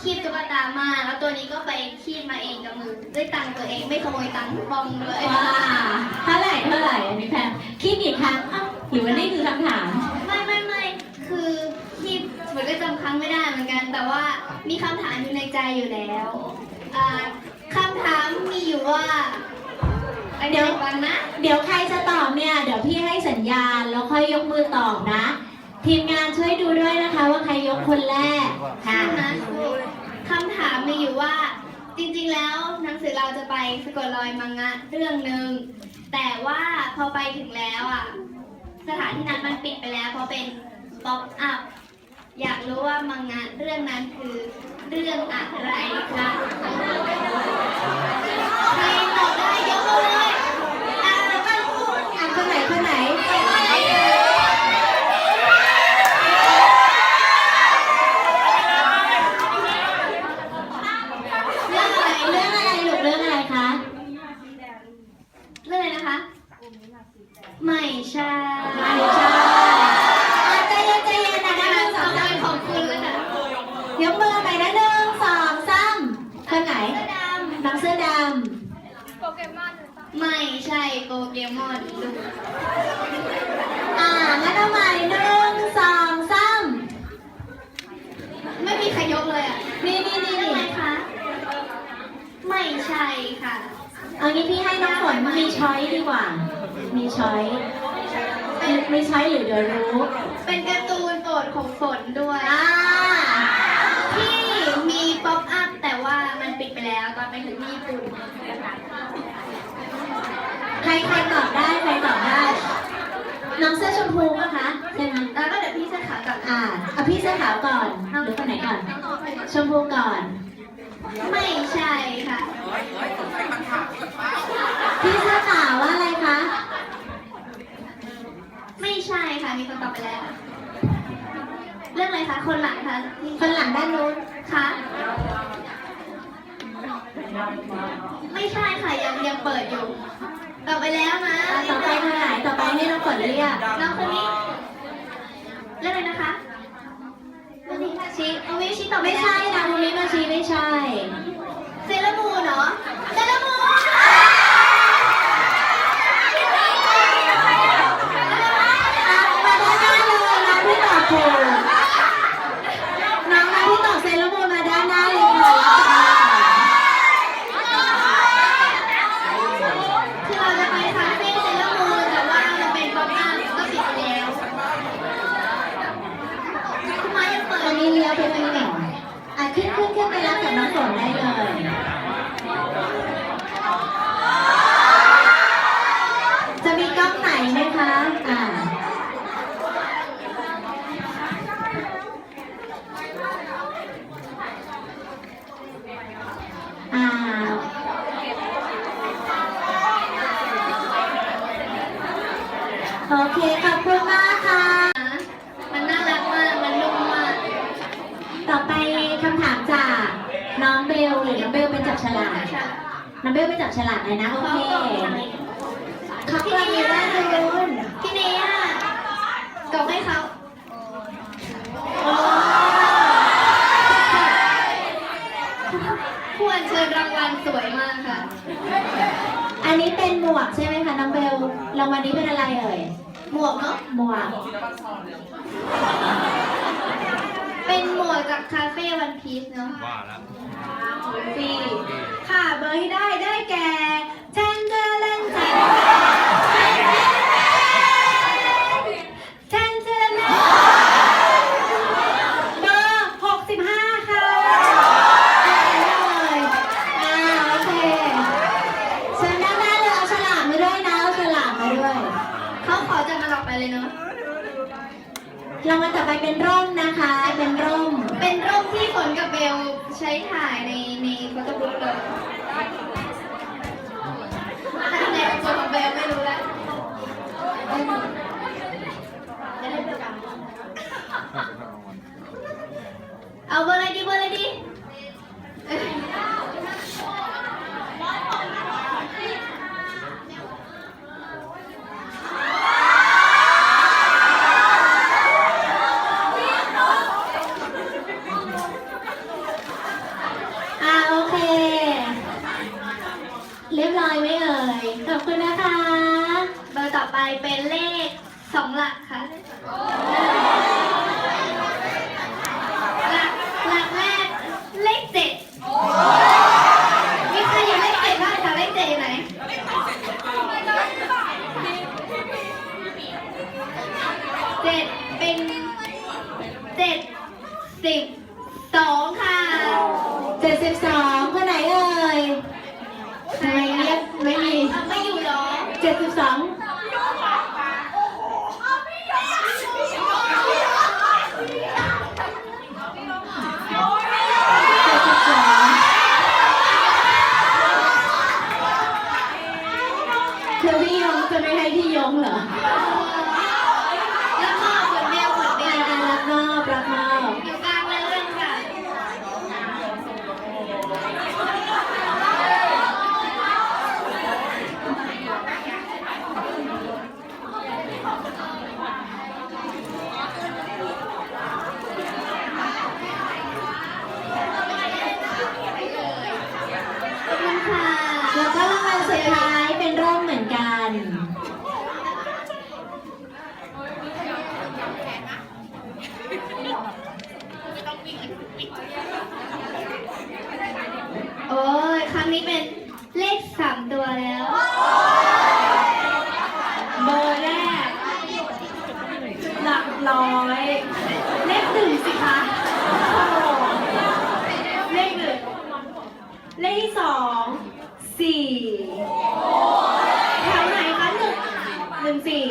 คีบตุ๊กตามากแล้วตัวนี้ก็ไปคีบมาเองกับมือด้วยตังค์ตัวเองไม่ขโมยตังค์บองเลยว้าเท่าไหร่เท่าไหร่อันนี้แพงคิดกี่ครั้งเอ้าหรือว่านี่คือคำถาม ไม่ไม่ไม่คือคีบเหมือนก็จำครั้งไม่ได้เหมือนกัน แต่ว่ามีคำถามอยู่ในใจอยู่แล้วอ่าคำถามมีอยู่ว่าเดี๋ยวฟังนะ เดี๋ยวใครจะตอบเนี่ย เดี๋ยวพี่ให้สัญญาณแล้วค่อยยกมือตอบนะ ทีมงานช่วยดูด้วยนะคะ ว่าใครยกคนแรกค่ะนะคำถามมีอยู่ว่า จริงๆแล้วหนังสือเราจะไปสะกดรอยมังงะเรื่องหนึ่งแต่ว่าพอไปถึงแล้วอะสถานที่นั้นมันปิดไปแล้ว เพราะเป็นป๊อปอัพอยากรู้ว่ามังงะเรื่องนั้นคือเรื่องอะไรคะใครตอบได้ยกมือเลยอะแล้วก็ อะคนไหนคนไหน เรื่องอะไร เรื่องอะไรลูกเรื่องอะไรคะ เรื่องอะไรนะคะ ไม่ใช่ ไม่ใช่อะใจเย็นใจเย็นนะนะหนึ่งสอง เอาไป สาม ของคุณเลยค่ะ ยกมือไปนะหนึ่งสองสามคนไหน เสื้อด น้องเสื้อดำไม่ใช่โปเกมอนดูำอ่างั้นเอาใหม่หนึ่งสองสามไม่มีใครยกเลยอะ นี่นี่นี่นี่อะไรคะไม่ใช่ค่ะ เอางี้พี่ให้น้องฝนมีช้อยดีกว่า มีช้อย มีช้อยหรือเดี๋ยวรู้ เป็นการ์ตูนโปรดของฝนด้วย อ่า ที่มีป๊อปอัพแต่ว่ามันปิดไปแล้วตอนไปถึงที่ญี่ปุ่น ใค รใครตอบได้ใครตอบได้ น้องเสื้อชมพูปะคะใช่ไหมแล้วก็เดี๋ยวพี่เสื้อขาวก่อนอ่าเอาพี่เสื้อขาวก่อนหรือคนไหนก่อน ชมพูก่อน ไม่ใช่ค่ะ พี่เสื้อขาวว่าอะไรคะ ไม่ใช่ค่ะ มีคนตอบไปแล้ว เรื่องอะไรคะ คนหลังคะ คนหลังด้านนู้นคะไม่ใช่ค่ะยังยังเปิดอยู่ ต่อไปแล้วนะอะต่อไปคนไหนต่อไปให้น้องฝนเรียกน้องคนนี้เรื่องอะไรนะคะเรื่องนี้ชีเอาวิชีตอบไม่ใช่นะตรงนี้มาชี้ไม่ใช่ เซเลอร์มูนเหรอเซเลอร์มูน อะมาด้านหน้าเลยน้องที่ตอบถูกน้องน้องที่ตอบเซเลอร์มูนมาด้านหน้าเลยค่ะ คือเราจะไปคาเฟ่เซเลอร์มูนแต่ว่ามันเป็นป๊อปอัพก็ปิดไปแล้วคุณมายังเปิ ดตอนนี้เลี้ยวไปทางไหนอะขึ้นขึ้นขึ้นไปรับกับน้องฝนได้เลยจะมีกล้องไหนไหมคะอ่าอ่าโอเคขอบคุณมากค่ะ มันน่ารักมาก มันนุ่มมาก ต่อไปคำถามจากน้องเบลหรือน้องเบลเป็นจับฉลาก น้องเบลเป็นจับฉลากเลยนะโอเขาเคกล่องอะไรเขากำลังอยู่ด้านนู้นพี่เนียกล่องให้เขาควรเชิญรางวัลสวยมากค่ะ อันนี้เป็นหมวกใช่ไหมคะน้องเบล รางวัลนี้เป็นอะไรเอ่ย หมวกเนาะ หมวก เป็นหมวกจากคาเฟ่วันพีซเนาะว่าแล้วฟรีค่ะเบอร์ที่ได้ได้แก่แจนเจเลนแจนแจนเจเลนเบอร์หกสิบห้าค่ะเลยอ่าโอเคเชิญด้านหน้าเลยเอาฉลากมาด้วยนะเอาฉลากมาด้วยเขาขอจะมาหลอกไปเลยเนาะ รางวัลต่อไปเป็นร่มนะคะ เป็นร่ม เป็นร่มที่ฝนกับเบลใช้ถ่ายในในโฟโต้บุ๊กเลย ยไม่เอ่ย ขอบคุณนะคะ เบอร์ต่อไปเป็นเลขสองหลักค่ะหลักหลักแรกเลขเจ็ดัง เธอพี่ยอมจะไม่ให้พี่ยงเหรอ นี้เป็นเลขสามตัวแล้ว เบอร์แรก หลักร้อย เลขหนึ่งสิคะเลขหนึ่งเลขที่สองสี่แถวไหนคะหนึ่งหนึ่งสี่